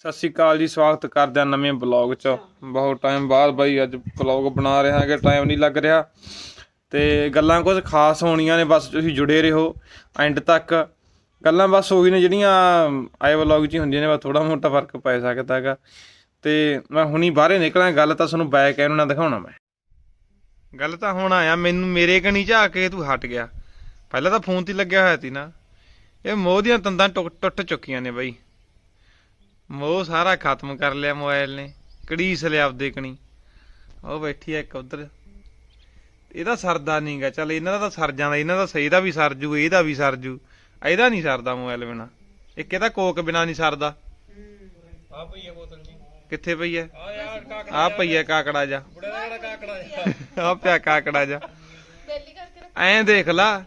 ਸਤਿ ਸ਼੍ਰੀ ਅਕਾਲ ਜੀ ਸਵਾਗਤ ਕਰਦੇ ਹਾਂ ਨਵੇਂ ਬਲੌਗ 'ਚ। ਬਹੁਤ ਟਾਈਮ ਬਾਅਦ ਬਾਈ ਅੱਜ ਬਲੌਗ ਬਣਾ ਰਹੇ ਹਾਂਗੇ ਟਾਈਮ ਨਹੀਂ ਲੱਗ ਰਿਹਾ। ਤੇ ਗੱਲਾਂ ਕੁਝ ਖਾਸ ਹੋਣੀਆਂ ਨੇ ਬਸ ਤੁਸੀਂ ਜੁੜੇ ਰਹੋ। ਐਂਡ ਤੱਕ ਗੱਲਾਂ ਬਸ ਉਹੀ ਨੇ ਜਿਹੜੀਆਂ ਆਏ ਬਲੌਗ 'ਚ ਹੀ ਹੁੰਦੀਆਂ ਨੇ ਬਸ ਥੋੜਾ ਮੋਟਾ ਫ਼ਰਕ ਪੈ ਸਕਦਾ ਹੈਗਾ। ਤੇ ਮੈਂ ਹੁਣੀ ਬਾਹਰੇ ਨਿਕਲਾਂ ਗੱਲ ਤਾਂ ਤੁਹਾਨੂੰ ਬੈਕ ਐਨ ਨਾਲ ਦਿਖਾਉਣਾ ਮੈਂ। ਗੱਲ ਤਾਂ ਹੁਣ ਆਇਆ ਮੈਨੂੰ ਮੇਰੇ ਕਣੀ ਝਾ ਕੇ ਤੂੰ ਹਟ ਗਿਆ। ਪਹਿਲਾਂ ਤਾਂ ਫੋਨ ਤੇ ਲੱਗਿਆ ਹੋਇਆ ਸੀ ਨਾ। ਇਹ ਮੋਹ ਦੀਆਂ ਤੰਦਾਂ ਟੁੱਟ ਟੁੱਟ ਚੁੱਕੀਆਂ ਨੇ ਬਾਈ। ਮੋਹ ਸਾਰਾ ਖਤਮ ਕਰ ਲਿਆ ਮੋਬਾਈਲ ਨੇ। ਕੜੀਸ ਲਿਆ ਆਪਦੇ ਕਣੀ। ਉਹ ਬੈਠੀ ਐ ਇੱਕ ਉਧਰ। ਇਹਦਾ ਸਰਦਾ ਨਹੀਂਗਾ ਚੱਲ ਇਹਨਾਂ ਦਾ ਤਾਂ ਸਰ ਜਾਂਦਾ। ਇਹਨਾਂ ਦਾ ਸਹੀ ਦਾ ਵੀ ਸਰ ਜੂ ਇਹਦਾ ਵੀ ਸਰ ਜੂ। ਇਹਦਾ ਨਹੀਂ ਸਰਦਾ ਮੋਬਾਈਲ ਬਿਨਾ। ਇੱਕ ਇਹਦਾ ਕੋਕ ਬਿਨਾ ਨਹੀਂ ਸਰਦਾ। ਆ ਪਈ ਆ ਬੋਤਲ ਜੀ। ਕਿੱਥੇ ਪਈ ਐ ਆ ਯਾਰ ਕਾਕੜਾ ਆ ਪਈ ਐ ਕਾਕੜਾ ਜਾ। ਬੁੜੇ ਦਾ ਕਿਹੜਾ ਕਾਕੜਾ ਯਾਰ ਆ ਪਿਆ ਕਾਕੜਾ ਜਾ। ਐਂ ਦੇਖ ਲਾ।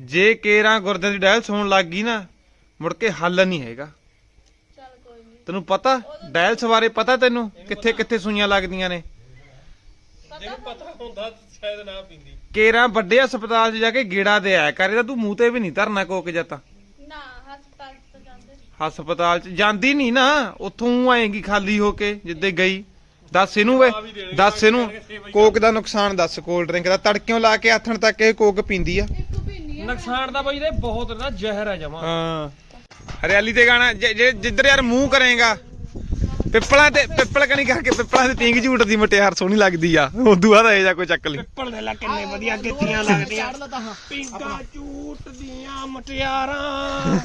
ਜੇ ਕੇਰਾਂ ਗੁਰਦਿਆਂ ਦੀ ਡਾਇਲ ਸੁਣਨ ਲੱਗ ਗਈ ਨਾ ਮੁੜ ਕੇ ਹੱਲ ਨਹੀਂ ਹੈਗਾ। ਤੈਨੂੰ ਪਤਾ? ਡਾਇਲਸ ਬਾਰੇ ਪਤਾ ਤੈਨੂੰ? ਕਿੱਥੇ ਕਿੱਥੇ ਸੂਈਆਂ ਲੱਗਦੀਆਂ ਨੇ? ਜਿਹਨੂੰ ਪਤਾ ਹੁੰਦਾ ਸ਼ਾਇਦ ਨਾ ਪੀਂਦੀ। ਕੇਰਾਂ ਵੱਡੇ ਹਸਪਤਾਲ 'ਚ ਜਾ ਕੇ ਗੇੜਾ ਦੇ ਆਇਆ ਕਰ ਇਹਦਾ ਤੂੰ ਮੂੰਹ ਤੇ ਵੀ ਨਹੀਂ ਧਰਨਾ ਕੋਕ ਜਤਾ ਨਾ ਹਸਪਤਾਲ ਤੋਂ ਜਾਂਦੇ। ਹਸਪਤਾਲ 'ਚ ਜਾਂਦੀ ਨਹੀਂ ਨਾ ਉੱਥੋਂ ਆਏਗੀ ਖਾਲੀ ਹੋ ਕੇ ਜਿੱਦੇ ਗਈ। ਦੱਸ ਇਹਨੂੰ ਵੇ ਦੱਸ ਇਹਨੂੰ ਕੋਕ ਦਾ ਨੁਕਸਾਨ ਦੱਸ ਕੋਲਡ ਡਰਿੰਕ ਦਾ। ਤੜਕਿਓਂ ਲਾ ਕੇ ਆਥਣ ਤੱਕ ਇਹ ਕੋਕ ਪੀਂਦੀ ਆ। ਇੱਕ ਪੀਨੀ ਆ। ਨੁਕਸਾਨ ਦਾ ਬਾਈ ਦੇ ਬਹੁਤ ਨਾ ਜ਼ਹਿਰ ਹੈ ਜਮਾ। ਹਾਂ। ਹਰਿਆਲੀ ਤੇ ਗਾਣਾ ਜੇ- ਜਿੱਧਰ ਯਾਰ ਮੂੰਹ ਕਰੇਗਾ ਪਿੱਪਲਾਂ ਤੇ ਪਿੱਪਲ ਕਣੀ ਕਰਕੇ ਪਿੱਪਲਾਂ ਤੇ ਟਿੰਗ ਝੂਟਦੀ ਮਟਿਆਰ ਸੋਹਣੀ ਲੱਗਦੀ ਆ। ਉਦੋਂ ਬਾਅਦ ਇਹ ਜਾ ਕੋਈ ਚੱਕ ਲਈ ਪਿੱਪਲ ਦੇ ਲਾ ਕਿੰਨੇ ਵਧੀਆ ਗਿੱਤੀਆਂ ਲੱਗਦੀਆਂ। ਪਿੰਗਾ ਝੂਟ ਦੀਆਂ ਮਟਿਆਰਾਂ।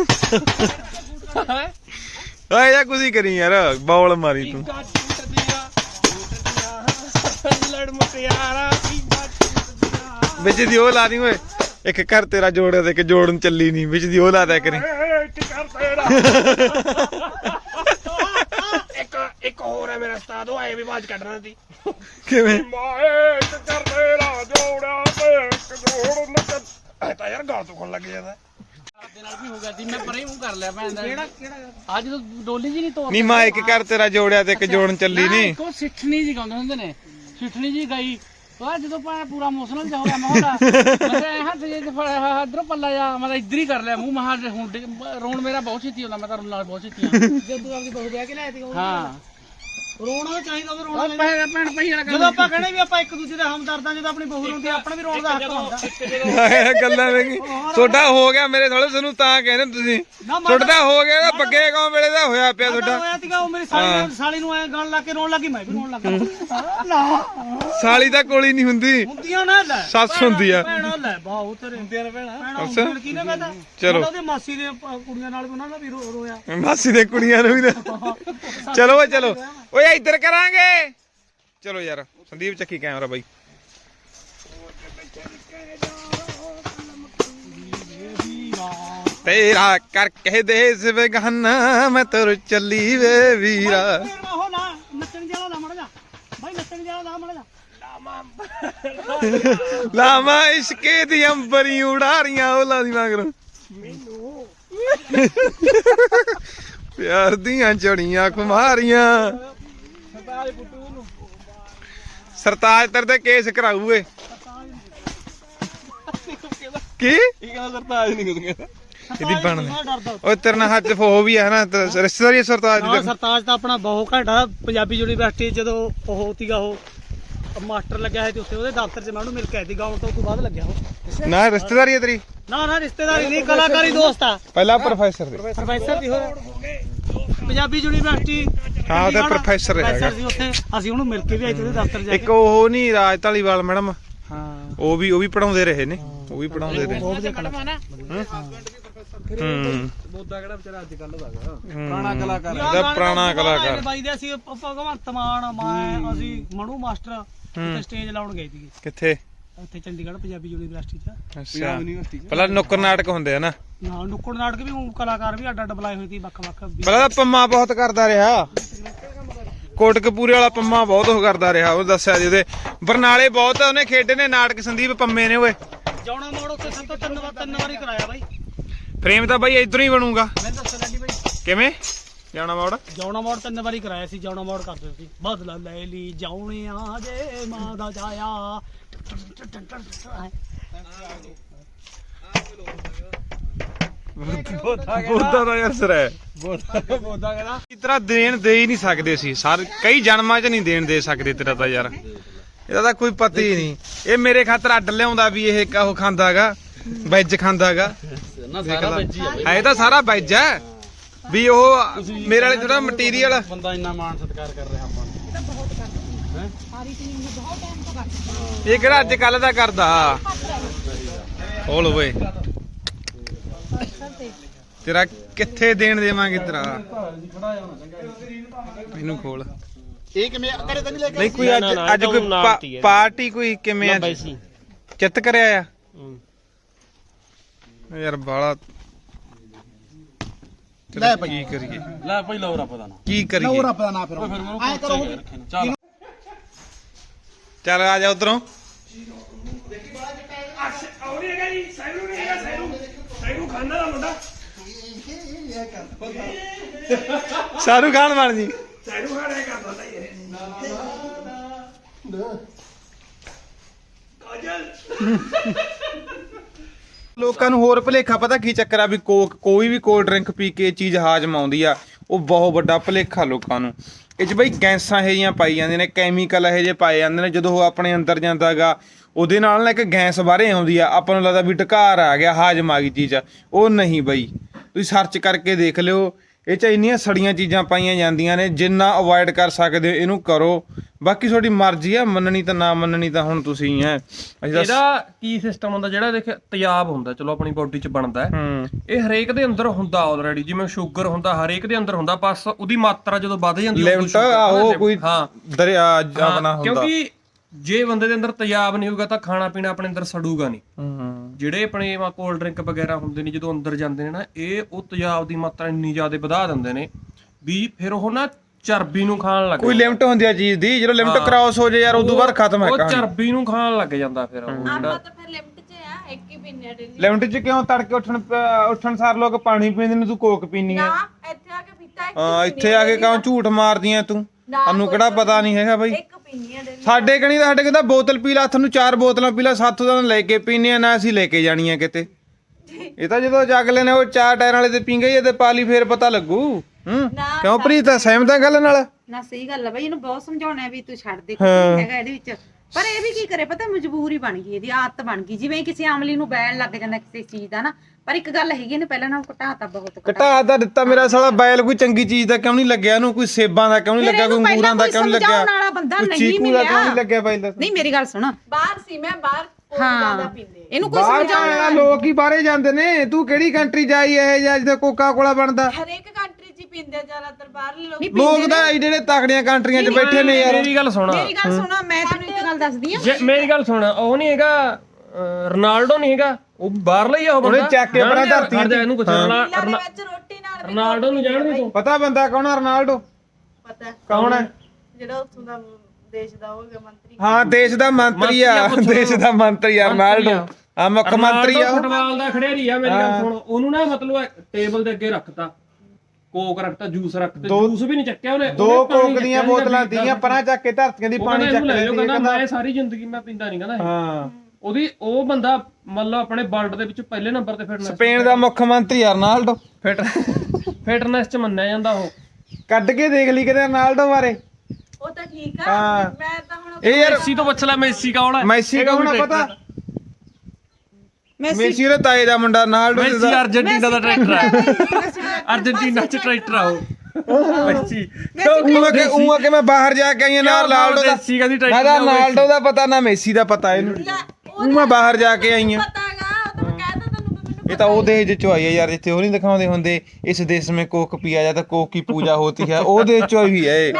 ਓਏ ਜਾ ਕੁਝ ਹੀ ਕਰੀ ਯਾਰ ਬੌਲ ਮਾਰੀ ਤੂੰ। ਪਿੰਗਾ ਲੜ ਮਟਿਆਰਾਂ ਪਿੰਗਾ ਵਿੱਚ ਦੀ ਉਹ ਲਾ ਦੀ ਓਏ ਇੱਕ ਘਰ ਤੇਰਾ ਜੋੜਿਆ ਤੇ ਇੱਕ ਜੋੜਨ ਚੱਲੀ ਨਹੀਂ ਵਿੱਚ ਦੀ ਉਹ ਲਾ ਦਿਆ ਕਰੀ। ਏ ਕੀ ਕਰ ਤੇਰਾ ਇੱਕ ਇੱਕ ਹੋਰ ਹੈ ਮੇਰਾ ਉਸਤਾਦ ਉਹ ਆਏ ਵੀ ਬਾਜ ਕੱਢਣਾ ਸੀ ਕਿਵੇਂ ਮਾਏ ਇੱਕ ਕਰ ਤੇਰਾ ਜੋੜਾ ਤੇ ਇੱਕ ਜੋੜ ਨਕ ਐ ਤਾਂ ਯਾਰ ਗਾਲ ਤੋਂ ਖੋਣ ਲੱਗ ਜਾਂਦਾ ਦੇ ਨਾਲ ਵੀ ਹੋ ਗਿਆ ਸੀ ਮੈਂ ਪਰੇ ਮੂੰਹ ਕਰ ਲਿਆ ਭੈਣ ਦਾ ਕਿਹੜਾ ਕਿਹੜਾ ਅੱਜ ਤਾਂ ਡੋਲੀ ਜੀ ਨਹੀਂ ਤੋਰ ਨੀ ਮਾਂ ਇੱਕ ਘਰ ਤੇਰਾ ਜੋੜਿਆ ਤੇ ਇੱਕ ਜੋੜਨ ਚੱਲੀ ਨਹੀਂ ਕੋ ਸਿੱਠਣੀ ਜੀ ਗਾਉਂਦੇ ਹੁੰਦੇ ਨੇ ਸਿੱਠਣੀ ਜੀ ਗਈ ਉਹ ਜਦੋਂ ਪਾ ਪੂਰਾ ਇਮੋਸ਼ਨਲ ਜਾ ਹੋ ਗਿਆ ਮਾਹੌਲ ਮੈਂ ਹੱਥ ਜੇ ਫੜਿਆ ਇਧਰੋਂ ਪੱਲਾ ਜਾ ਮੈਂ ਤਾਂ ਇੱਧਰ ਹੀ ਕਰ ਲਿਆ ਮੂੰਹ ਮਹਾ ਹੁਣ ਰੋਣ ਮੇਰਾ ਬਹੁਤ ਛੇਤੀ ਹੁੰਦਾ ਮੈਂ ਤਾਂ ਰੋਣ ਨਾਲ ਬਹੁਤ ਛੇਤੀ ਆ ਜਦੋਂ ਆਪਦੀ ਬਹੂ ਵਿਆਹ ਕੇ ਲਿਆਏ ਸੀ ਹਾਂ। ਰੋਣਾ ਚਾਹੀਦਾ ਉਹ ਰੋਣਾ ਉਹ ਭੈਣ ਭੈਣ ਭਈ ਵਾਲਾ ਜਦੋਂ ਆਪਾਂ ਕਹਿੰਦੇ ਵੀ ਆਪਾਂ ਇੱਕ ਦੂਜੇ ਦੇ ਹਮਦਰਦਾਂ ਜਦੋਂ ਆਪਣੀ ਬਹੂ ਰੋਂਦੀ ਆ, ਆਪਣਾ ਵੀ ਰੋਣ ਦਾ ਹੱਕ ਹੁੰਦਾ। ਇਹ ਗੱਲਾਂ ਵੇਖੀ। ਤੁਹਾਡਾ ਹੋ ਗਿਆ ਮੇਰੇ ਥੋੜੇ ਤੁਹਾਨੂੰ ਤਾਂ ਕਹਿੰਦੇ ਤੁਸੀਂ। ਨਾ ਹੋ ਗਿਆ ਨਾ ਪੱਗੇ ਕੌਂ ਵੇਲੇ ਦਾ ਹੋਇਆ ਪਿਆ ਤਾਂ ਤੁਹਾਡਾ। ਹੋਇਆ ਸੀਗਾ ਉਹ ਮੇਰੀ ਸਾਲੀ ਨਾਲ ਸਾਲੀ ਨੂੰ ਐ ਗਾਲ ਲਾ ਕੇ ਰੋਣ ਲੱਗੀ ਮੈਂ ਵੀ ਰੋਣ ਲੱਗਾ ਨਾ। ਸਾਲੀ ਤਾਂ ਕੋਲੀ ਨਹੀਂ ਹੁੰਦੀ। ਹੁੰਦੀਆਂ ਨਾ ਲੈ। ਸੱਸ ਹੁੰਦੀ ਆ। ਭੈਣਾ ਲੈ ਬਾਹੂ ਤੇਰੇ ਹੁੰਦੀਆਂ ਨੇ ਭੈਣਾ। ਅੱਛਾ। ਹੁੰਦੀਆਂ ਕੀ ਨੇ ਕਹਦਾ ਚਲੋ। ਉਹਦੇ ਮਾਸੀ ਦੇ ਅ, ਕੁੜੀਆਂ ਨਾਲ ਵੀ ਉਹਨਾਂ ਦਾ ਵੀ ਰੋ- ਰੋਇਆ। ਮਾਸੀ ਦੇ ਕੁੜੀਆਂ ਨੂੰ ਵੀ ਨਾ- ਚਲੋ ਓਏ ਚਲੋ। ਓਏ ਇੱਧਰ ਕਰਾਂਗੇ? ਚਲੋ ਯਾਰ ਸੰਦੀਪ ਚੱਕੀ ਕੈਮਰਾ ਬਾਈ। ਤੇਰਾ ਕਰਕੇ ਦੇਸ ਬੇਗਾਨਾ ਮੈਂ ਤੁਰ ਚੱਲੀ ਵੇ ਵੀਰਾ। ਨੱਚਣ ਨਾ ਮੜ ਜਾ। ਬਾਈ ਨੱਚਣ ਜਾਣਾ ਨਾ ਮੜ ਜਾ। ਲਾਮਾ ਇਸ਼ਕੇ ਦੀ ਅੰਬਰੀ ਉਡਾਰੀਆਂ ਉਹ ਦੀ ਮਗਰੋਂ। ਪਿਆਰ ਦੀਆਂ ਜੜੀਆਂ ਕੁਮਾਰੀਆਂ। ਸਰਤਾਜ ਤੇਰੇ ਤੇ ਕੇਸ ਕਰਾਊ ਏ ਕੀ ਇਹ ਕਹਿੰਦਾ ਸਰਤਾਜ ਨਹੀਂ ਕੁਝ ਕਹਿੰਦਾ। ਇਹਦੀ ਬਣਦੀ। ਓਏ ਤੇਰੇ ਨਾਲ ਹੱਥ ਫੋ ਵੀ ਹੈ ਨਾ ਰਿਸ਼ਤੇਦਾਰੀ ਹੈ ਸਰਤਾਜ ਦੀ। ਸਰਤਾਜ ਤਾਂ ਆਪਣਾ ਬਹੁਤ ਘੰਟਾ ਪੰਜਾਬੀ ਯੂਨੀਵਰਸਿਟੀ ਜਦੋਂ ਉਹ ਸੀਗਾ ਉਹ ਮਾਸਟਰ ਲੱਗਿਆ ਹੈ ਤੇ ਉੱਥੇ ਉਹਦੇ ਦਫ਼ਤਰ 'ਚ ਮੈਂ ਉਹਨੂੰ ਮਿਲ ਕੇ ਆਈ ਸੀ ਗਾਉਣ ਤੋਂ ਤੋਂ ਬਾਅਦ ਲੱਗਿਆ ਉਹ। ਨਾ ਰਿਸ਼ਤੇਦਾਰੀ ਹੈ ਤੇਰੀ? ਨਾ ਨਾ ਰਿਸ਼ਤੇਦਾਰੀ ਨਹੀਂ ਕਲਾਕਾਰੀ ਦੋਸਤ ਆ। ਪਹਿਲਾ ਪ੍ਰੋਫੈਸਰ ਦੇ। ਪ੍ਰੋਫੈਸਰ ਵੀ ਹੋਰ ਪੰਜਾਬੀ ਯੂਨੀਵਰਸਿਟੀ ਹਾਂ, ਉਹਦਾ ਚੰਡੀਗੜ੍ਹ ਪ੍ਰੋਫੈਸਰ ਰਿਹਾ ਪ੍ਰੋਫੈਸਰ ਸੀ ਉੱਥੇ। ਅਸੀਂ ਉਹਨੂੰ ਮਿਲ ਕੇ ਵੀ ਆਏ ਤੇ ਉਹਦੇ ਦਫ਼ਤਰ ਜਾ ਇੱਕ ਉਹ ਨਹੀਂ ਰਾਜ ਧਾਲੀਵਾਲ ਮੈਡਮ। ਹਾਂ। ਉਹ ਵੀ ਉਹ ਵੀ ਪੜਾਉਂਦੇ ਰਹੇ ਨੇ। ਉਹ ਵੀ ਪੜਾਉਂਦੇ ਰਹੇ। ਬਹੁਤ ਵਧੀਆ ਕਲਾਕਾਰ ਹੂੰ। ਬੋਦਾ ਕਿਹੜਾ ਵਿਚਾਰਾ ਅੱਜ ਕੱਲ ਦਾ ਪੁਰਾਣਾ ਕਲਾਕਾਰ ਇਹਦਾ ਪੁਰਾਣਾ ਕਲਾਕਾਰ। ਬਾਈ ਦੇ ਅਸੀਂ ਭਗਵੰਤ ਮਾਨ ਮੈਂ ਅਸੀਂ ਮਨੂ ਮਾਸਟਰ ਉੱਥੇ ਸਟੇਜ ਲਾਉਣ ਗਏ ਸੀਗੇ। ਕਿੱਥੇ? ਉੱਥੇ ਚੰਡੀਗੜ੍ਹ ਪੰਜਾਬੀ ਯੂਨੀਵਰਸਿਟੀ 'ਚ। ਅੱਛਾ। ਪਹਿਲਾਂ ਨੁੱਕਰ ਨਾਟਕ ਹੁੰਦੇ ਆ ਨਾ। ਨਾਲ ਨੁੱਕੜ ਨਾਟਕ ਵੀ ਊਂ ਕਲਾਕਾਰ ਵੀ ਅੱਡ ਅੱਡ ਬੁਲਾਏ ਹੋਏ ਸੀ ਵੱਖ ਵੱਖ। ਪਹਿਲਾਂ ਤਾਂ ਪੰਮਾ ਬਹੁਤ ਕਰਦਾ ਰਿਹਾ। ਕੋਟਕਪੂਰੇ ਵਾਲਾ ਪੰਮਾ ਬਹੁਤ ਉਹ ਕਰਦਾ ਰਿਹਾ ਉਹ ਦੱਸਿਆ ਜੀ ਉਹਦੇ। ਬਰਨਾਲੇ ਬਹੁਤ ਉਹਨੇ ਖੇਡੇ ਨੇ ਨਾਟਕ ਸੰਦੀਪ ਪੰਮੇ ਨੇ ਓਏ। ਜਾਉਣਾ ਮੋੜ ਉੱਥੇ ਸਭ ਤੋਂ ਤਿੰਨ ਵਾਰ ਤਿੰਨ ਵਾਰੀ ਕਰਾਇਆ ਬਾਈ। ਫਰੇਮ ਤਾਂ ਬਾਈ ਇਧਰੋਂ ਹੀ ਬਣੂਗਾ। ਮੈਂ ਦੱਸ ਲੱਡੀ ਬਾਈ। ਕਿਵੇਂ? ਜਾਣਾ ਮੋੜ? ਜਾਉਣਾ ਮੋੜ ਤਿੰਨ ਵਾਰੀ ਕਰਾਇਆ ਸੀ ਜਾਉਣਾ ਮੋੜ ਕਰਦੇ ਸੀ। ਬਦਲਾ ਲੈ ਲਈ ਜਾਉਣਿਆ ਜੇ ਮਾਂ ਦਾ ਜਾਇਆ। ਬੋਧਾ ਦਾ ਯਾਰ ਸਰ ਹੈ ਬੋਦਾ ਕਹਿੰਦਾ ਤੇਰਾ ਦੇਣ ਦੇ ਹੀ ਨਹੀਂ ਸਕਦੇ ਸੀ ਸਾਰੇ ਕਈ ਜਨਮਾਂ 'ਚ ਨਹੀਂ ਦੇਣ ਦੇ ਸਕਦੇ ਤੇਰਾ ਤਾਂ ਯਾਰ ਇਹਦਾ ਤਾਂ ਕੋਈ ਪਤਾ ਹੀ ਨਹੀਂ ਇਹ ਮੇਰੇ ਖਾਤਰ ਅੱਡ ਲਿਆਉਂਦਾ ਵੀ ਇਹ ਉਹ ਖਾਂਦਾਗਾ ਵੈਜ ਖਾਂਦਾਗਾ ਨਾ ਸਾਰਾ ਬੱਜੀ ਆ ਹੈ। ਤਾਂ ਸਾਰਾ ਵੈਜ ਹੈ ਵੀ ਉਹ ਮੇਰੇ ਵਾਲੇ ਥੋੜਾ ਮਟੀਰੀਅਲ ਬੰਦਾ ਇੰਨਾ ਮਾਣ ਸਤਿਕਾਰ ਕਰ ਰਿਹਾ ਆਪਾਂ ਨੂੰ। ਇਹ ਕਿਹੜਾ ਅੱਜ ਕੱਲ ਦਾ ਕਰਦਾ? ਖੋਲ ਓਏ। ਤੇਰਾ ਕਿੱਥੇ ਦੇਣ ਦੇਵਾਂਗੇ ਤੇਰਾ? ਮੈਨੂੰ ਖੋਲ। ਇਹ ਕਿਵੇਂ ਕਰੇ ਤਾਂ ਨਹੀਂ ਲੈ ਨਹੀਂ ਕੋਈ ਅੱਜ ਅੱਜ ਕੋਈ ਪਾਰਟੀ ਕੋਈ ਕਿਵੇਂ ਅੱਜ ਚਿੱਤ ਕਰਿਆ ਆ? ਯਾਰ ਬਾਲਾ। ਲੈ ਕੀ ਕਰੀਏ? ਲੈ ਭਾਈ ਲਓ ਰੱਬ ਦਾ ਨਾ ਕੀ ਕਰੀਏ? ਰੱਬ ਦਾ ਨਾਂ ਫਿਰ ਐ ਕਰੋ ਚੱਲ ਚੱਲ ਆ ਜਾ ਉਧਰੋਂ। ਆਉਣੀ ਹੈਗਾ ਜੀ ਸੈਰੂ ਨਹੀਂ ਹੈਗਾ ਸੈਰੂ ਸੈਰੂ ਖਾਨਾ ਦਾ ਮੁੰਡਾ ਸ਼ਾਹਰੁਖ ਖਾਨ ਬਣ ਜੀ। ਸੈਰੂ ਖਾਣਾ ਹੀ ਕਰਦਾ ਤਾਂ ਇਹ ਕਾਜਲ ਲੋਕਾਂ ਨੂੰ ਹੋਰ ਭਲੇਖਾ ਪਤਾ ਕੀ ਚੱਕਰ ਆ ਵੀ ਕੋਕ ਕੋਈ ਵੀ ਕੋਲਡ ਡਰਿੰਕ ਪੀ ਕੇ ਇਹ ਚੀਜ਼ ਹਾਜ਼ਮ ਆਉਂਦੀ ਆ, ਉਹ ਬਹੁਤ ਵੱਡਾ ਭਲੇਖਾ ਲੋਕਾਂ ਨੂੰ। ਇਹ ਚ ਬਈ ਗੈਸਾਂ ਇਹ ਜੀਆਂ ਪਾਈ ਜਾਂਦੀਆਂ ਨੇ ਕੈਮੀਕਲ ਇਹ ਜੇ ਪਾਏ ਜਾਂਦੇ ਨੇ, ਜਦੋਂ ਉਹ ਆਪਣੇ ਅੰਦਰ ਜਾਂਦਾਗਾ ਉਹਦੇ ਨਾਲ ਨਾ ਇੱਕ ਗੈਸ ਬਾਹਰੇ ਆਉਂਦੀ ਆ, ਆਪਾਂ ਨੂੰ ਲੱਗਦਾ ਵੀ ਢਕਾਰ ਆ ਗਿਆ ਹਾਜ਼ਮ ਆ ਗਈ ਚੀਜ਼ ਉਹ ਨਹੀਂ ਬਈ। ਤੁਸੀਂ ਸਰਚ ਕਰਕੇ ਦੇਖ ਲਿਓ, ਇਹ ਚ ਇੰਨੀਆਂ ਸੜੀਆਂ ਚੀਜ਼ਾਂ ਪਾਈਆਂ ਜਾਂਦੀਆਂ ਨੇ, ਜਿੰਨਾ ਅਵੋਇਡ ਕਰ ਸਕਦੇ ਹੋ, ਇਹਨੂੰ ਕਰੋ। ਬਾਕੀ ਤੁਹਾਡੀ ਮਰਜ਼ੀ ਆ ਮੰਨਣੀ ਤਾਂ ਨਾ ਮੰਨਣੀ ਤਾਂ ਹੁਣ ਤੁਸੀਂ ਹੀ ਐ। ਅਸੀਂ ਤਾਂ ਇਹਦਾ ਕੀ ਸਿਸਟਮ ਹੁੰਦਾ ਜਿਹੜਾ ਦੇਖ ਤੇਜ਼ਾਬ ਹੁੰਦਾ ਚਲੋ ਆਪਣੀ ਬੋਡੀ 'ਚ ਬਣਦਾ ਹੈ। ਹੂੰ। ਇਹ ਹਰੇਕ ਦੇ ਅੰਦਰ ਹੁੰਦਾ ਆਲਰੇਡੀ ਜਿਵੇਂ ਸ਼ੂਗਰ ਹੁੰਦਾ ਹਰੇਕ ਦੇ ਅੰਦਰ ਹੁੰਦਾ ਬਸ ਉਹਦੀ ਮਾਤਰਾ ਜਦੋਂ ਵੱਧ ਜਾਂਦੀ ਹੈ, ਉਦੋਂ ਲਿਮਟ sugar- ਆਹੋ limit- ਕੋਈ ਹਾਂ। ਦਰਿਆ ਆਪਣਾ ਹੁੰਦਾ। ਕਿਉਂਕਿ ਜੇ ਬੰਦੇ ਦੇ ਅੰਦਰ ਤੇਜ਼ਾਬ ਨਹੀਂ ਹੋਊਗਾ ਤਾਂ ਖਾਣਾ ਪੀਣਾ ਆਪਣੇ ਅੰਦਰ ਸੜੂਗਾ ਨਹੀਂ। ਹੂੰ ਜਿਹੜੇ ਆਪਣੇ ਵਾ ਕੋਲਡ ਡਰਿੰਕ ਵਗੈਰਾ ਹੁੰਦੇ ਨੇ ਜਦੋਂ ਅੰਦਰ ਜਾਂਦੇ ਨੇ ਨਾ ਇਹ ਉਹ ਤੇਜ਼ਾਬ ਦੀ ਮਾਤਰਾ ਇੰਨੀ ਜ਼ਿਆਦਾ ਵਧਾ ਦਿੰਦੇ ਨੇ ਵੀ ਫਿਰ ਉਹ ਨਾ ਚਰਬੀ ਨੂੰ ਖਾਣ ਲੱਗ ਕੋਈ ਲਿਮਟ ਹੁੰਦੀ ਆ ਚੀਜ਼ ਦੀ ਜਦੋਂ ਲਿਮਟ ਕ੍ਰਾਸ ਹੋ ਜੇ ਯਾਰ ਉਦੋਂ ਬਾਅਦ ਖਤਮ ਹੈ ਉਹ ਕਹਾਣੀ। ਚਰਬੀ ਨੂੰ ਖਾਣ ਲੱਗ ਜਾਂਦਾ ਫਿਰ ਉਹ ਆਪਾਂ ਤਾਂ ਫਿਰ ਲਿਮਟ 'ਚ ਆ ਇੱਕ ਹੀ ਪੀਨੇ ਆ ਡੇਲੀ ਲਿਮਟ 'ਚ ਕਿਉਂ ਤੜਕੇ ਉੱਠਣ ਪ- ਉੱਠਣ ਸਾਰ ਲੋਕ ਪਾਣੀ ਪੀਂਦੇ ਨੇ ਤੂੰ ਕੋਕ ਪੀਨੀ ਨਾ ਆ ਇੱਥੇ ਆ ਕੇ ਪੀਤਾ ਇੱਕ ਹਾਂ ਇੱਥੇ ਆ ਕੇ ਕਿਉਂ ਝੂਠ ਮਾਰਦੀਆਂ ਤੂੰ? ਨਾ, ਸਾਨੂੰ ਕਿਹੜਾ ਪਤਾ ਨਹੀਂ। ਹੈਗਾ ਬਾਈ। ਇੱਕ ਪੀਨੀ ਆ ਡੇਲੀ ਸਾਡੇ ਕਣੀ ਤਾਂ ਸਾਡੇ ਕਹਿੰਦਾ ਬੋਤਲ ਪੀ ਲਾ ਤੁਹਾਨੂੰ ਚਾਰ ਬੋਤਲਾਂ ਪੀ ਲਾ ਸਾਥੋਂ ਤਾਂ ਲੈ ਕੇ ਪੀਨੇ ਆ ਨਾ ਅਸੀਂ ਲੈ ਕੇ ਜਾਣੀਆਂ ਕਿਤੇ। ਇਹ ਤਾਂ ਜਦੋਂ ਜੱਗ ਲੈਨੇ ਉਹ ਚਾਰ ਟਾਇਰ ਵਾਲੇ ਤੇ ਪੀਂਗੇ ਜੇ ਤੇ ਪਾਲੀ ਫੇਰ ਪਤਾ ਲੱਗੂ। ਹੂੰ? ਨਾ, ਕਿਉਂ ਪ੍ਰੀਤ ਸਹਿਮਤ ਆ ਗੱਲ ਨਾਲ? ਨਾ ਸਹੀ ਗੱਲ ਆ ਬਈ ਇਹਨੂੰ ਬਹੁਤ ਸਮਝਾਉਣਾ ਵੀ ਤੂੰ ਛੱਡ ਦੇ ਕੁਛ ਹੈਗਾ ਇਹਦੇ ਵਿੱਚ। ਪਰ ਇਹ ਵੀ ਕੀ ਕਰੇ ਪਤਾ ਮਜਬੂਰੀ ਬਣ ਗਈ ਇਹਦੀ ਆਦਤ ਬਣ ਗਈ। ਜਿਵੇਂ ਕਿਸੇ ਆਮਲੀ ਨੂੰ ਬੈਣ ਲੱਗ ਜਾਂਦਾ ਕਿਸੇ ਚੀਜ਼ ਦਾ ਨਾ ਪਰ ਇੱਕ ਗੱਲ ਹੈਗੀ ਨੇ ਪਹਿਲਾਂ ਨਾਲ ਘਟਾਤਾ ਬਹੁਤ ਘਟਾ। ਘਟਾ ਤਾਂ ਦਿੱਤਾ ਮੇਰਾ ਸਾਲਾ ਬੈਲ ਕੋਈ ਚੰਗੀ ਚੀਜ਼ ਦਾ ਕਿਉਂ ਨਹੀਂ ਲੱਗਿਆ ਇਹਨੂੰ ਕੋਈ ਸੇਬਾਂ ਦਾ ਕਿਉਂ ਨਹੀਂ ਫਿਰ ਲੱਗਿਆ ਕੋਈ ਇਹਨੂੰ ਅੰਗੂਰਾਂ ਦਾ ਕਿਉਂ ਨਹੀਂ ਲੱਗਿਆ? ਸਮਝਾਉਣ ਵਾਲਾ ਬੰਦਾ ਕੋਈ ਨਹੀਂ ਚੀਕੂ ਦਾ ਕਿਉਂ ਨਹੀਂ ਮਿਲਿਆ। ਲੱਗਿਆ ਨਹੀਂ ਮੇਰੀ ਗੱਲ ਸੁਣ। ਬਾਹਰ ਸੀ ਮੈਂ ਬਾਹਰ ਕੋਕ ਜ਼ਿਆਦਾ ਹਾਂ ਪੀਂਦੇ। ਇਹਨੂੰ ਕੋਈ ਬਾਹਰ ਸਮਝਾਉਣ ਜਾਣਾ ਵਾਲਾ ਲੋਕ ਹੀ ਬਾਹਰੇ ਜਾਂਦੇ ਨੇ। ਤੂੰ ਕਿਹੜੀ ਕੰਟਰੀ ਜਾਈ ਇਹ ਜਾਂ ਜਿੱਥੇ ਕੋਕਾ ਕੋਲਾ ਬਣਦਾ। ਹਰੇਕ ਕੰਟਰੀ ਪੀਂਦੇ ਆ ਜ਼ਿਆਦਾਤਰ ਬਾਹਰਲੇ ਲੋਕ। ਨਹੀਂ ਲੋਕ ਪੀਂਦੇ ਤਾਂ ਇਹ ਜਿਹੜੇ ਤਕੜੀਆਂ ਕੰਟਰੀਆਂ 'ਚ ਬੈਠੇ ਨੇ ਯਾਰ। ਮੇਰੀ ਗੱਲ ਸੁਣ। ਮੇਰੀ ਗੱਲ ਸੁਣ ਮੈਂ ਤੈਨੂੰ ਇੱਕ ਗੱਲ ਦੱਸਦੀ ਆ। ਜੇ ਮੇਰੀ ਗੱਲ ਸੁਣ ਉਹ ਨਹੀਂ ਹੈਗਾ ਅਹ, ਰੋਨਾਲਡੋ ਨਹੀਂ ਹੈਗਾ ਉਹ ਬਾਹਰਲਾ ਹੀ ਆ ਉਹ ਬੰਦਾ। ਚੱਕ ਕੇ ਆਪਣਾ ਧਰਤੀ ਜਾ ਇਹਨੂੰ ਕੁਛ ਰੋਨਾ- ਨੀਲਾ ਦੇ ਵਿੱਚ ਰੋਟੀ ਨਾਲ ਵੀ ਰੋਨਾਲਡੋ ਨੂੰ ਜਾਣਦੇ ਤੂੰ। ਪਤਾ ਬੰਦਾ ਕੌਣ ਆ ਰੋਨਾਲਡੋ? ਪਤਾ। ਹੈ। ਕੌਣ ਹੈ ਜਿਹੜਾ ਉੱਥੋਂ ਦਾ ਦੇਸ਼ ਦਾ ਹੋਗਾ ਮੰਤਰੀ। ਹਾਂ ਦੇਸ਼ ਦਾ ਮੰਤਰੀ ਆ ਦੇਸ਼ ਦਾ ਮੰਤਰੀ ਆ ਰੋਨਾਲਡੋ। ਆ ਮੁੱਖ ਮੰਤਰੀ ਆ ਉਹ। ਫੁੱਟਬਾਲ ਦਾ ਖੜਿਆ ਨਹੀਂ ਆ ਮੇਰੀ ਗੱਲ ਸੁਣ। ਉਹਨੂੰ ਨਾ ਮਤਲਬ ਟੇਬਲ ਦੇ ਅੱਗੇ ਰੱਖਤਾ। ਕੋਕ ਰੱਖਤਾ ਜੂਸ ਰੱਖਤਾ ਜੂਸ ਵੀ ਨਹੀਂ ਚੱਕਿਆ ਉਹਨੇ। ਦੋ ਉਹਨੇ ਪਾਣੀ ਕੋਕ ਦੀਆਂ ਬੋਤਲਾਂ ਦੀਆਂ ਪਰਾਂ ਚੱਕ ਕੇ ਧਰਤੀਆਂ ਦੀ ਉਹ ਪਾਣੀ ਕਹਿੰਦਾ ਚੱਕ ਇਹਨੂੰ ਲੈ ਜਾਓ, ਕਹਿੰਦਾ ਕਹਿੰਦਾ ਮੈਂ ਸਾਰੀ ਜ਼ਿੰਦਗੀ ਮੈਂ ਪੀਂਦਾ ਨਹੀਂ ਕਹਿੰਦਾ ਇਹ। ਹਾਂ। ਉਹਦੀ ਉਹ ਬੰਦਾ ਮਤਲਬ ਆਪਣੇ ਵਰਲਡ ਦੇ ਵਿੱਚ ਪਹਿਲੇ ਨੰਬਰ ਤੇ ਫਿਟਨੈਸ ਸਪੇਨ ਦਾ ਮੁੱਖ ਮੰਤਰੀ ਆ ਰੋਨਾਲਡੋ ਫਿਟ ਫਿਟਨੈਸ ਚ ਮੰਨਿਆ ਜਾਂਦਾ ਉਹ। ਕੱਢ ਕੇ ਦੇਖ ਲਈ ਕਿਤੇ ਰੋਨਾਲਡੋ ਬਾਰੇ। ਉਹ ਤਾਂ ਠੀਕ ਆ ਹਾਂ। ਮੈਂ ਤਾਂ ਹੁਣ ਇਹ ਯਾਰ ਮੈਸੀ ਤੋਂ ਪੁੱਛ ਲੈ ਮੈਸੀ ਕੌਣ ਹੈ? ਮੈਸੀ ਕੌਣ ਆ ਪਤਾ? ਮੈਸੀ ਮੈਸੀ ਉਹਦੇ ਤਾਏ ਦਾ ਮੁੰਡਾ ਰੋਨਾਲਡੋ ਮੈਸੀ ਦਾ ਅਰਜਨਟੀਨਾ ਦਾ ਟਰੈਕਟਰ ਹੈ ਅਰਜਨਟੀਨਾ ਚ ਟਰੈਕਟਰ ਆ ਉਹ। ਮੈਸੀ। ਉਹ ਕਿ ਉਹ ਕਿ ਮੈਂ ਬਾਹਰ ਜਾ ਕੇ ਆਈ ਨਾ ਰੋਨਾਲਡੋ ਦਾ ਮੈਸੀ ਕਹਿੰਦੀ ਮੈਂ ਟਰੈਕਟਰ ਤਾਂ ਰੋਨਾਲਡੋ ਦਾ ਪਤਾ ਨਾ ਮੈਸੀ ਦਾ ਪਤਾ ਇਹਨੂੰ। ਉਹ ਮੈਂ ਬਾਹਰ ਜਾ ਕੇ ਆਈ ਆ ਮੈਂ ਇਹ ਤਾਂ ਉਹ ਦੇਸ਼ ਚ ਆਈ ਹੈ ਯਾਰ ਜਿੱਥੇ ਉਹ ਨਹੀਂ ਦਿਖਾਉਂਦੇ ਹੁੰਦੇ ਇਸ ਦੇਸ਼ ਮੇਂ ਕੋਕ ਪੀਆ ਜਾਂਦਾ ਕੋਕ ਕੀ ਪੂਜਾ ਹੋਤੀ ਹੈ ਉਹ ਦੇਸ਼ ਚ ਹੀ ਹੈ ਇਹ।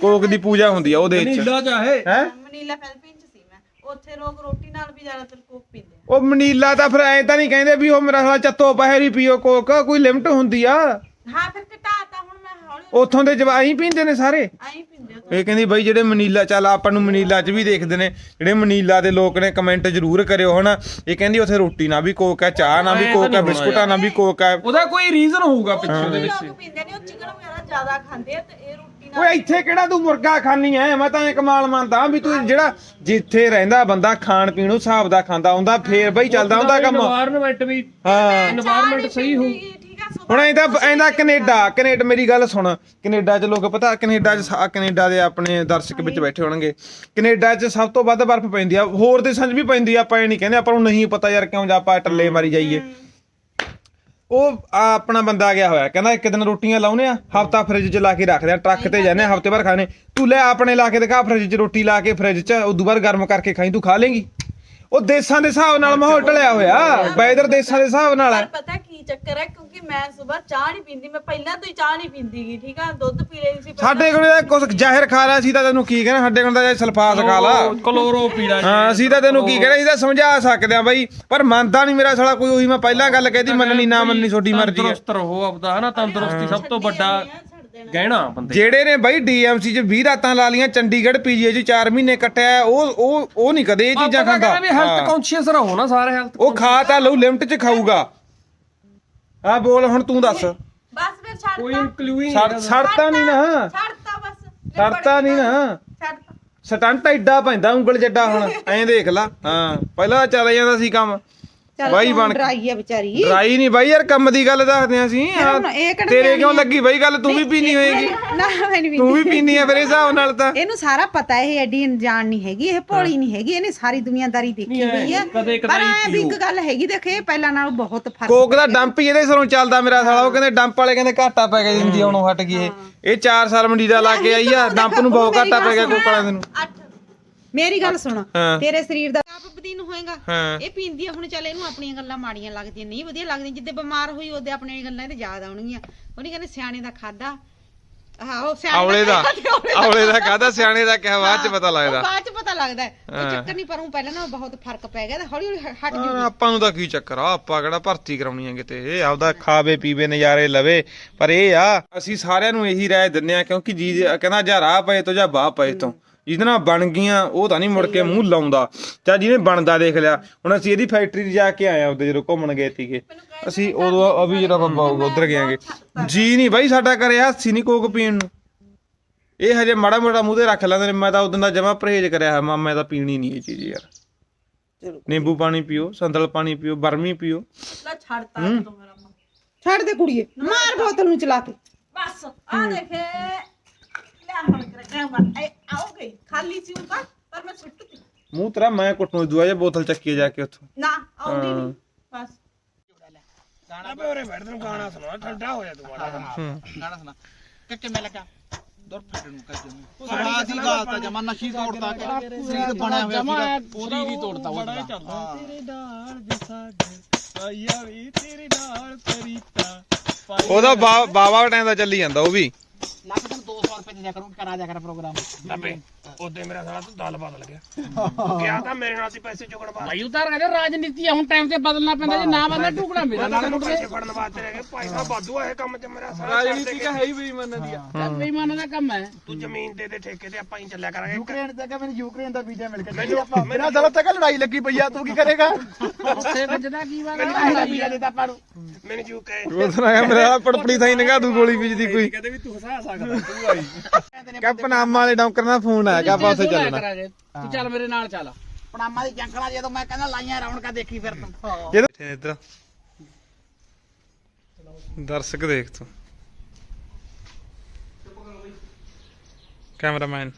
ਕੋਕ ਦੀ ਪੂਜਾ ਹੁੰਦੀ ਹੈ ਉਹ ਦੇਸ਼ ਚ। ਨੀਲਾ ਚਾਹੇ ਹੈ? ਮਨੀਲਾ ਫਿਲੀਪੀਨ ਚ ਸੀ ਮੈਂ। ਉੱਥੇ ਲੋਕ ਰੋਟੀ ਨਾਲ ਵੀ ਜ਼ਿਆਦਾਤਰ ਕੋਕ ਪੀਂਦੇ ਆ। ਉਹ ਮਨੀਲਾ ਤਾਂ ਫਿਰ ਐ ਤਾਂ ਨਹੀਂ ਕਹਿੰਦੇ ਵੀ ਉਹ ਮੇਰਾ ਸਾਲਾ ਚੱਤੋ ਪਹਿਰੀ ਪੀਓ ਕੋਕ ਕੋਈ ਲਿਮਟ ਹੁੰਦੀ ਆ। ਹਾਂ ਫਿਰ ਘਟਾਤਾ ਹੁਣ ਮੈਂ ਹੌਲੀ ਉਥੋਂ ਦੇ ਜਵਾਈ ਪੀਂਦੇ ਨੇ ਸਾਰੇ? ਆਈ ਪੀਂਦੇ। ਇਹ ਕਹਿੰਦੀ ਬਾਈ ਜਿਹੜੇ ਮਨੀਲਾ ਚੱਲ ਆਪਾਂ ਨੂੰ ਮਨੀਲਾ 'ਚ ਵੀ ਦੇਖਦੇ ਨੇ ਜਿਹੜੇ ਮਨੀਲਾ ਦੇ ਲੋਕ ਨੇ ਕਮੈਂਟ ਜ਼ਰੂਰ ਕਰਿਓ ਹਨਾ? ਇਹ ਕਹਿੰਦੀ ਉੱਥੇ ਰੋਟੀ ਨਾ ਵੀ ਕੋਕ ਹੈ ਚਾਹ ਨਾ ਵੀ ਕੋਕ ਹੈ ਬਿਸਕੁਟਾਂ ਨਾ ਵੀ ਕੋਕ ਹੈ। ਉਹਦਾ ਕੋਈ ਰੀਜ਼ਨ ਹੋਊਗਾ ਪਿੱਛੇ ਦੇ ਵਿੱਚ। ਲੋਕ ਪੀਂਦੇ ਨੇ ਉਹ ਚਿਕਨ ਵਗੈਰਾ ਜ਼ਿਆਦਾ ਖਾਂਦੇ ਆ ਤੇ ਇਹ ਰੋਟੀ ਓਏ ਇੱਥੇ ਕਿਹੜਾ ਤੂੰ ਮੁਰਗਾ ਖਾਨੀ ਐ? ਮੈਂ ਤਾਂ ਕਮਾਲ ਮੰਨਦਾ ਵੀ ਤੂੰ ਜਿਹੜਾ ਜਿੱਥੇ ਰਹਿੰਦਾ ਬੰਦਾ ਖਾਣ ਪੀਣ ਨੂੰ ਹਿਸਾਬ ਦਾ ਖਾਂਦਾ ਹੁੰਦਾ ਫੇਰ ਬਈ ਚੱਲਦਾ ਹੁੰਦਾ ਕੰਮ। ਹਾਂ। এনवायरमेंट ਸਹੀ ਠੀਕ ਆ ਹੁਣ ਇਹਦਾ ਇਹਦਾ ਕੈਨੇਡਾ ਕੈਨੇਡਾ ਮੇਰੀ ਗੱਲ ਸੁਣ। ਕੈਨੇਡਾ 'ਚ ਲੋਕ ਪਤਾ ਕੈਨੇਡਾ 'ਚ ਸਾ- ਦੇ ਆਪਣੇ ਦਰਸ਼ਕ ਵਿੱਚ ਬੈਠੇ ਹੋਣਗੇ। ਕੈਨੇਡਾ 'ਚ ਸਭ ਤੋਂ ਵੱਧ ਬਰਫ਼ ਪੈਂਦੀ ਆ। ਹੋਰ ਦੇਸ਼ਾਂ 'ਚ ਵੀ ਪੈਂਦੀ ਆ ਆਪਾਂ ਇਹ ਨਹੀਂ ਕਹਿੰਦੇ ਆਪਾਂ ਨੂੰ ਨਹੀਂ ਪਤਾ ਯਾਰ ਕਿਉਂ ਜਾ ਆਪਾਂ ਟੱਲੇ ਮਾਰੀ ਜਾਈਏ। ਉਹ ਆ ਆਪਣਾ ਬੰਦਾ ਗਿਆ ਹੋਇਆ, ਕਹਿੰਦਾ ਇੱਕ ਦਿਨ ਰੋਟੀਆਂ ਲਾਉਨੇ ਆ, ਹਫਤਾ ਫ੍ਰਿਜ 'ਚ ਲਾ ਕੇ ਰੱਖਦੇ ਆ, ਟਰੱਕ ਤੇ ਜਾਂਦੇ ਆ, ਹਫ਼ਤੇ ਭਰ ਖਾਣੇ। ਤੂੰ ਲੈ ਆਪਣੇ ਲਾ ਕੇ ਦਿਖਾ ਫ੍ਰਿਜ 'ਚ ਰੋਟੀ ਲਾ ਕੇ ਫ੍ਰਿਜ 'ਚ, ਉਦੋਂ ਬਾਅਦ ਗਰਮ ਕਰਕੇ ਖਾਈ, ਤੂੰ ਖਾ ਲੇਂਗੀ। ਉਹ ਦੇਸ਼ਾਂ ਦੇ ਹਿਸਾਬ ਨਾਲ ਮਾਹੌਲ ਢਲਿਆ ਹੋਇਆ ਵੈਦਰ ਦੇਸ਼ਾਂ ਦੇ ਹਿਸਾਬ ਨਾਲ। ਪਰ ਪਤਾ ਚੱਕਰ ਹੈ ਕਿਉਂਕਿ ਮੈਂ ਸਵੇਰ ਚਾਹ ਨਹੀਂ ਪੀਂਦੀ ਮੈਂ ਪਹਿਲਾਂ ਤੋਂ ਹੀ ਚਾਹ ਨਹੀਂ ਪੀਂਦੀਗੀ ਠੀਕ ਆ? ਦੁੱਧ ਪੀ ਲਈ ਸੀ ਪਹਿਲਾਂ। ਸਾਡੇ ਕੋਲ ਤਾਂ ਕੁਝ ਜ਼ਾਹਿਰ ਖਾ ਲਿਆ ਸੀ ਤਾਂ ਤੈਨੂੰ ਕੀ ਕਹਿਣਾ ਸਾਡੇ ਕੋਲ ਤਾਂ ਸਲਫਾਸ ਖਾ ਲਾ। ਕਲੋਰੋ ਪੀੜਾ ਹਾਂ ਅਸੀਂ ਤਾਂ ਤੈਨੂੰ ਕੀ ਕਹਿਣਾ ਅਸੀਂ ਤਾਂ ਸਮਝਾ ਸਕਦੇ ਆ ਬਾਈ ਪਰ ਮੰਨਦਾ ਨਹੀਂ ਮੇਰਾ ਸਾਲਾ ਕੋਈ ਉਹੀ ਮੈਂ ਪਹਿਲਾਂ ਗੱਲ ਕਹਿਤੀ ਮੰਨਣੀ ਨਾ ਮੰਨਣੀ ਛੋਟੀ ਮਰਜ਼ੀ ਹੈ। ਤੰਦਰੁਸਤ ਰਹੋ ਆਪਦਾ ਹਨਾ? ਤੰਦਰੁਸਤੀ ਸਭ ਤੋਂ ਵੱਡਾ ਗਹਿਣਾ ਬੰਦੇ। ਜਿਹੜੇ ਨੇ ਬਾਈ ਡੀਐਮਸੀ 'ਚ 20 ਰਾਤਾਂ ਲਾ ਲੀਆਂ ਚੰਡੀਗੜ੍ਹ ਪੀਜੀਏ 'ਚ 4 ਮਹੀਨੇ ਕੱਟਿਆ ਉਹ ਉਹ ਉਹ ਨਹੀਂ ਕਦੇ ਇਹ ਚੀਜ਼ਾਂ ਖਾਂਦਾ। ਵੀ ਹੈਲਥ ਹਾਂ। ਕੌਨਸ਼ੀਅਸ ਰਹੋ ਨਾ ਸਾਰੇ ਹੈਲਥ ਉਹ ਖਾ ਤਾਂ ਲਊ ਲਿਮਟ 'ਚ ਖਾਊਗਾ। ਆ ਬੋਲ ਹੁਣ ਤੂੰ ਦੱਸ। ਬਸ ਫਿਰ ਛੱਡਤਾ ਕੋਈ ਇਨਕਲੂਡਿੰਗ ਸੜ- ਸੜਤਾ ਨਹੀਂ। ਨਾ। ਛੱਡਤਾ ਬਸ। ਸੜਤਾ ਨਹੀਂ ਨਾ। ਛੱਡਤਾ ਸਟੰਟ ਐਡਾ ਪੈਂਦਾ ਉਂਗਲ ਜੱਡਾ ਹੁਣ ਐਂ ਦੇਖ ਲਾ। ਹਾਂ ਪਹਿਲਾਂ ਚੱਲ ਜਾਂਦਾ ਸੀ ਕੰਮ। ਬਾਈ ਬਣ ਡਰਾਈ ਆ ਵਿਚਾਰੀ। ਡਰਾਈ ਨਹੀਂ ਬਾਈ ਯਾਰ ਕੰਮ ਦੀ ਗੱਲ ਦੱਸਦੇ ਆ ਅਸੀਂ। ਹੁਣ ਇਹ ਕਿਹੜਾ ਤੇਰੇ ਕਿਉਂ? ਲੱਗੀ ਬਾਈ ਗੱਲ? ਤੂੰ ਵੀ ਪੀਣੀ ਹੋਏਗੀ। ਨਾ ਮੈਂ ਨਹੀਂ ਤੂੰ ਵੀ ਪੀਣੀ ਆ ਇਸ ਹਿਸਾਬ ਨਾਲ ਤਾਂ। ਇਹਨੂੰ ਸਾਰਾ ਪਤਾ ਹੈ ਇਹ ਐਡੀ ਅਣਜਾਣ ਨਹੀਂ ਹੈਗੀ ਇਹ ਭੋਲੀ ਨਹੀਂ ਹੈਗੀ ਇਹਨੇ ਸਾਰੀ ਦੁਨੀਆਦਾਰੀ ਦੇਖੀ ਹੋਈ ਹੈ ਪਰ ਐ ਵੀ ਇੱਕ ਗੱਲ ਹੈਗੀ ਦੇਖੇ ਇਹ ਪਹਿਲਾਂ ਨਾਲੋਂ ਬਹੁਤ ਫ਼ਰਕ ਕੋਕ ਦਾ ਡੰਪ ਹੀ ਇਹਦੇ ਸਿਰੋਂ ਚੱਲਦਾ ਮੇਰਾ ਸਾਲਾ। ਉਹ ਕਹਿੰਦੇ ਡੰਪ ਵਾਲੇ ਕਹਿੰਦੇ ਘਾਟਾ ਪੈ ਗਿਆ ਜਿੰਦੀ ਹੁਣ ਹਟ ਗਈ ਇਹ। ਇਹ 4 ਸਾਲ ਮੰਡੀਦਾ ਲਾ ਕੇ ਆਈ ਆ। ਡੰਪ ਨੂੰ ਬਹੁਤ ਘਾਟਾ ਪੈ ਗਿਆ ਕੋਕ ਵਾਲਿਆਂ ਨੂੰ। ਮੇਰੀ ਗੱਲ ਸੁਣ ਹਾਂ। ਤੇਰੇ ਸਰੀਰ ਦਾ ਆਪ ਬਦੀਨ ਹੋਏਗਾ? ਹਾਂ। ਇਹ ਪੀਂਦੀ ਆ ਹੁਣ ਚੱਲ ਇਹਨੂੰ ਆਪਣੀਆਂ ਗੱਲਾਂ ਮਾੜੀਆਂ ਲੱਗਦੀਆਂ ਨਹੀਂ ਵਧੀਆ ਲੱਗਦੀਆਂ ਜਿੱਦੇ ਬਿਮਾਰ ਹੋਈ ਉਹਦੇ ਆਪਣੀਆਂ ਗੱਲਾਂ ਇਹਦੇ ਯਾਦ ਆਉਣਗੀਆਂ। ਉਹਨੇ ਕਹਿੰਦੇ ਸਿਆਣੇ ਦਾ ਖਾਦਾ ਆਹੋ ਸਿਆਣੇ ਔਲੇ ਦਾ। ਔਲੇ ਦਾ ਕਾਹਦਾ ਸਿਆਣੇ ਦਾ ਕਿਹਾ ਬਾਅਦ ਚ ਪਤਾ ਲੱਗਦਾ। ਬਾਅਦ ਚ ਪਤਾ ਲੱਗਦਾ ਹੈ। ਉਹ ਚੱਕਰ ਨਹੀਂ ਪਰ ਉਹ ਪਹਿਲਾਂ ਨਾਲੋਂ ਬਹੁਤ ਫ਼ਰਕ ਪੈ ਗਿਆ ਤੇ ਹੌਲੀ ਹੌਲੀ ਹ- ਹਟ ਹਾਂ, ਜੂਗੀ। ਆਪਾਂ ਨੂੰ ਤਾਂ ਕੀ ਚੱਕਰ ਆ ਆਪਾਂ ਕਿਹੜਾ ਭਰਤੀ ਕਰਾਉਣੀ ਆ ਕਿਤੇ? ਇਹ ਆਪਦਾ ਖਾਵੇ ਪੀਵੇ ਨਜ਼ਾਰੇ ਲਵੇ। ਪਰ ਇਹ ਆ ਅਸੀਂ ਸਾਰਿਆਂ ਨੂੰ ਇਹੀ ਰਾਏ ਦਿੰਨੇ ਆ ਕਿਉਂਕਿ ਜੀ ਕਹਿੰਦਾ ਜਾਂ ਰਾਹ ਪਏ ਤੋਂ ਜਾਂ ਬਾਹ ਪਏ ਤੋਂ। ਜਿਹਦੇ ਨਾਲ ਬਣ ਗਈਆਂ ਉਹ ਤਾਂ ਨਹੀਂ ਮੁੜ ਕੇ ਮੂੰਹ ਲਾਉਂਦਾ। ਚਾ ਜਿਹਨੇ ਬਣਦਾ ਦੇਖ ਲਿਆ। ਹੁਣ ਅਸੀਂ ਇਹਦੀ ਫੈਕਟਰੀ 'ਚ ਜਾ ਕੇ ਆਏ ਆ ਉਹਦੇ ਜਦੋਂ ਘੁੰਮਣ ਗਏ ਸੀਗੇ। ਅਸੀਂ ਉਦੋਂ ਅਭੀ ਜਿਹੜਾ ਬਾਬਾ ਉਧਰ ਗਿਆਂਗੇ ਜੀ ਨਹੀਂ ਬਾਈ ਸਾਡਾ ਕਰੇ ਹਾਸੀ ਨਹੀਂ ਕੋਕ ਪੀਣ ਨੂੰ। ਇਹ ਹਜੇ ਮਾੜਾ ਮੋਟਾ ਮੂੰਹ ਤੇ ਰੱਖ ਲੈਂਦੇ ਨੇ। ਮੈਂ ਤਾਂ ਉਦੋਂ ਦਾ ਜਮਾ ਪਰਹੇਜ ਕਰਿਆ ਹੈ ਮੈਂ ਤਾਂ ਪੀਣੀ ਨਹੀਂ ਇਹ ਚੀਜ਼ ਯਾਰ। ਨਿੰਬੂ ਪਾਣੀ ਪੀਓ ਸੰਦਲ ਪਾਣੀ ਪੀਓ ਬਰਮੀ ਪੀਓ। ਲੈ ਛੱਡਤਾ ਤੂੰ ਮੇਰਾ ਮਨ ਛੱਡ ਦੇ ਕੁੜੀਏ ਮਾਰ ਬੋਤਲ ਨੂੰ ਚਲਾ ਕੇ। ਬਸ ਆ ਦੇਖੇ। ਲੈ ਹੁਣ ਗਈ ਖਾਲੀ ਸੀ ਉੱਪਰ ਪਰ ਮੈਂ ਮੂੰਹ ਤੇਰਾ ਮੈਂ ਕੁੱਟੂ ਦੁਆ ਜੇ ਬੋਤਲ ਚੱਕੀ ਜਾ ਕੇ ਉੱਥੋਂ। ਨਾ ਆਉਂਦੀ ਨਹੀਂ ਬਸ। ਅਬੇ ਉਰੇ ਬੈਠ ਤੈਨੂੰ ਗਾਣਾ ਸੁਣਾ ਠੰਡਾ ਹੋ ਜਾ ਤੂੰ ਮਾੜਾ ਗਾਣਾ ਸੁਣਾ। ਕਿ ਕਿਵੇਂ ਲੱਗਾ? ਦੁਰ ਫੇਟ ਨੂੰ ਕਰ ਜਮੀ ਸੁਣਾ ਦੀ ਗੱਲ ਤਾਂ ਜਮਾ ਨਸ਼ੀ ਤੋੜਦਾ ਕਿ ਸਰੀਰ ਬਣਿਆ ਹੋਇਆ ਤੋੜਤਾ ਉਹ ਉਹਦਾ। ਬਾ- ਬਾਵਾ ਟਾਈਮ ਦਾ ਚੱਲੀ ਜਾਂਦਾ ਉਹ ਵੀ। ਲੱਖ ਤੈਨੂੰ 200 ਰੁਪਏ ਦੇ ਦਿਆ ਕਰੂੰ ਕਰਾ ਦਿਆ ਕਰ ਪ੍ਰੋਗਰਾਮ ਅਬੇ ਉਹਦੇ ਮੇਰਾ ਸਾਲਾ ਤੂੰ ਦਲ ਬਦਲ ਗਿਆ। ਕਿਹਾ ਤਾਂ ਮੇਰੇ ਨਾਲ ਸੀ ਪੈਸੇ ਚੁਗਣ ਵਾਸਤੇ। ਭਾਈ ਉਤਾਰ ਕਹਿੰਦੇ ਰਾਜਨੀਤੀ ਆ ਹੁਣ ਟਾਈਮ ਤੇ ਬਦਲਣਾ ਪੈਂਦਾ ਜੇ ਨਾ ਬਦਲਣਾ ਟੁਕੜਾ ਮੇਰਾ ਨਾਲ ਤੈਨੂੰ ਪੈਸੇ ਫੜਨ ਵਾਸਤੇ ਰਹਿ ਗਏ ਪੈਸਾ ਵਾਧੂ ਆ ਇਹ ਕੰਮ 'ਚ ਮੇਰਾ ਸਾਲਾ ਰਾਜਨੀਤੀ ਕਾ ਹੈ ਹੀ ਬੇਈਮਾਨਾਂ ਦਾ। ਕੰਮ ਹੈ। ਤੂੰ ਜ਼ਮੀਨ ਦੇ ਦੇ ਠੇਕੇ ਤੇ ਆਪਾਂ ਹੀ ਚੱਲਿਆ ਕਰਾਂਗੇ। ਯੂਕਰੇਨ ਤੇ ਕਿ ਮੈਨੂੰ ਯੂਕਰੇਨ ਦਾ ਵੀਜ਼ਾ ਮਿਲ ਗਿਆ। ਮੈਨੂੰ ਮੇਰਾ ਸਾਲਾ ਤੱਕ ਲੜਾਈ ਲੱਗੀ ਪਈ ਆ ਤੂੰ ਕੀ ਕਰੇਗਾ? ਉੱਥੇ ਵੱਜਦਾ ਕੀ ਵਾਰ ਵੀਜ਼ਾ ਦੇ ਤਾਂ ਆਪਾਂ ਨੂੰ। ਮੈਨੂੰ ਜੂ ਕਹੇ ਉਹ ਨਾ ਮੇਰਾ ਪੜਪੜੀ ਥਾਈ ਨਗਾ ਦੂ ਗੋਲੀ ਵਿੱਚ ਦੀ ਕੋਈ। ਕਹਿੰਦੇ ਵੀ ਤੂੰ ਹਸਾ ਸਕਦਾ। ਤੂੰ ਆਈ। ਕਾ ਪਨਾਮਾ ਵਾਲੇ ਡੌਂਕਰ ਦਾ ਫੋਨ ਆਇਆ ਕਿ ਆਪਾਂ ਉੱਥੇ ਚੱਲਣਾ? ਤੂੰ ਚੱਲ ਮੇਰੇ ਨਾਲ ਚੱਲ। ਪਣਾਮਾ ਦੀ ਜੰਕਲਾ ਜਦੋਂ ਮੈਂ ਕਹਿੰਦਾ ਲਾਈਆਂ ਰੌਣਕਾਂ ਦੇਖੀ ਫਿਰ ਤੂੰ। ਇਹਦੇ ਇੱਧਰ। ਦਰਸ਼ਕ ਦੇਖ ਤੂੰ। ਕੈਮਰਾਮੈਨ।